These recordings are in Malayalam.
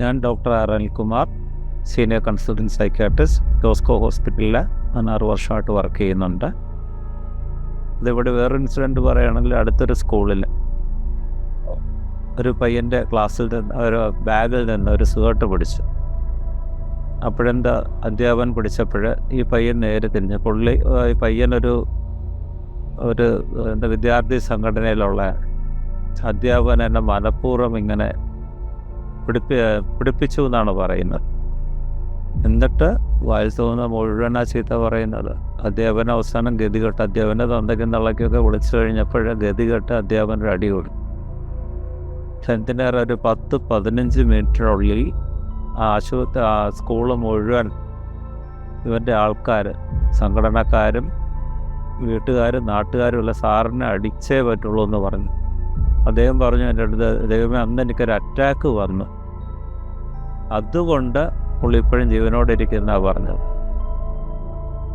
ഞാൻ doctor R Anilkumar senior consultant psychiatrist Josco ഹോസ്പിറ്റലിൽ ആറ് വർഷമായിട്ട് വർക്ക് ചെയ്യുന്നുണ്ട്. ഇതിവിടെ വേറെ ഇൻസിഡന്റ് പറയുകയാണെങ്കിൽ അടുത്തൊരു സ്കൂളിൽ ഒരു പയ്യന്റെ ക്ലാസ്സിൽ നിന്ന് ഒരു ബാഗിൽ നിന്ന് ഒരു സ്കേർട്ട് പിടിച്ചു. അപ്പോഴെന്താ അധ്യാപകൻ പിടിച്ചപ്പോൾ ഈ പയ്യൻ നേരെ തിരിഞ്ഞ് പുള്ളി ഈ പയ്യനൊരു ഒരു എന്താ വിദ്യാർത്ഥി സംഘടനയിലുള്ള അധ്യാപകൻ എന്നെ മനഃപൂർവം ഇങ്ങനെ പിടിപ്പി പിടിപ്പിച്ചു എന്നാണ് പറയുന്നത്. എന്നിട്ട് വായിൽ തോന്നുന്ന മുഴുവൻ ആ ചീത്ത പറയുന്നത്. അധ്യാപന അവസാനം ഗതികെട്ട് അധ്യാപന തൊണ്ടയ്ക്കും തള്ളയ്ക്കൊക്കെ വിളിച്ചു കഴിഞ്ഞപ്പോൾ ഗതികെട്ട് അധ്യാപനൊരു അടി കൊടുക്കും എന്തിനേറെ ഒരു പത്ത് പതിനഞ്ച് മിനിറ്റിനുള്ളിൽ ആശുപത്രി ആ സ്കൂൾ മുഴുവൻ ഇവന്റെ ആൾക്കാർ സംഘടനക്കാരും വീട്ടുകാരും നാട്ടുകാരും ഉള്ള സാറിനെ അടിച്ചേ പറ്റുള്ളൂ എന്ന് പറഞ്ഞു. അദ്ദേഹം പറഞ്ഞു എന്റെ അടുത്ത് ദൈവമേ അന്ന് എനിക്കൊരു അറ്റാക്ക് വന്നു. അതുകൊണ്ട് പുള്ളി ഇപ്പോഴും ജീവനോടെ ഇരിക്കുന്ന പറഞ്ഞത്.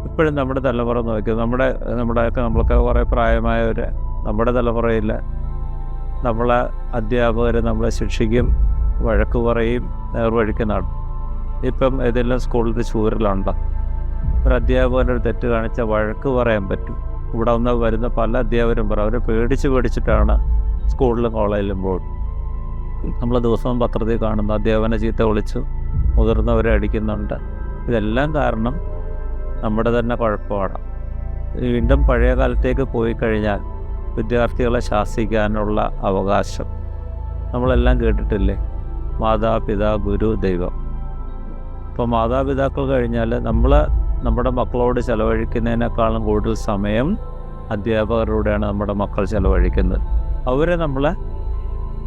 ഇപ്പോഴും നമ്മുടെ തലമുറ നോക്കി നമ്മുടെ നമ്മുടെയൊക്കെ നമ്മളൊക്കെ കുറേ പ്രായമായവർ നമ്മുടെ തലമുറയിൽ നമ്മളെ അധ്യാപകർ നമ്മളെ ശിക്ഷിക്കും വഴക്ക് പറയും നേർവഴിക്ക് നടത്തും ഇപ്പം ഏതെല്ലാം സ്കൂളിൽ ചൂരലുണ്ടോ ഒരു അധ്യാപകനൊരു തെറ്റ് കാണിച്ച വഴക്ക് പറയാൻ പറ്റും. ഇവിടെ ഒന്ന് വരുന്ന പല അധ്യാപകരും പറയും. അവരെ പേടിച്ച് പേടിച്ചിട്ടാണ് സ്കൂളിലും കോളേജിലും പോകും നമ്മൾ ദിവസവും പത്രത്തിൽ കാണുന്ന. അധ്യാപന ചീത്ത ഒളിച്ചു മുതിർന്നവരെ അടിക്കുന്നുണ്ട്. ഇതെല്ലാം കാരണം നമ്മുടെ തന്നെ കുഴപ്പമാണ് വീണ്ടും പഴയ കാലത്തേക്ക് പോയി കഴിഞ്ഞാൽ വിദ്യാർത്ഥികളെ ശാസിക്കാനുള്ള അവകാശം നമ്മളെല്ലാം കേട്ടിട്ടില്ലേ? മാതാപിതാ ഗുരു ദൈവം. ഇപ്പോൾ മാതാപിതാക്കൾ കഴിഞ്ഞാൽ നമ്മൾ നമ്മുടെ മക്കളോട് ചിലവഴിക്കുന്നതിനേക്കാളും കൂടുതൽ സമയം അധ്യാപകരോടെയാണ് നമ്മുടെ മക്കൾ ചിലവഴിക്കുന്നത്. അവരെ നമ്മളെ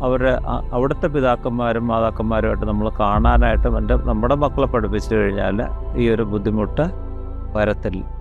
അവരുടെ അ- അവിടുത്തെ പിതാക്കന്മാരും മാതാക്കന്മാരുമായിട്ട് നമ്മൾ കാണാനായിട്ട് എന്റെ നമ്മുടെ മക്കളെ പഠിപ്പിച്ചു കഴിഞ്ഞാൽ ഈ ഒരു ബുദ്ധിമുട്ട് വരത്തില്ല.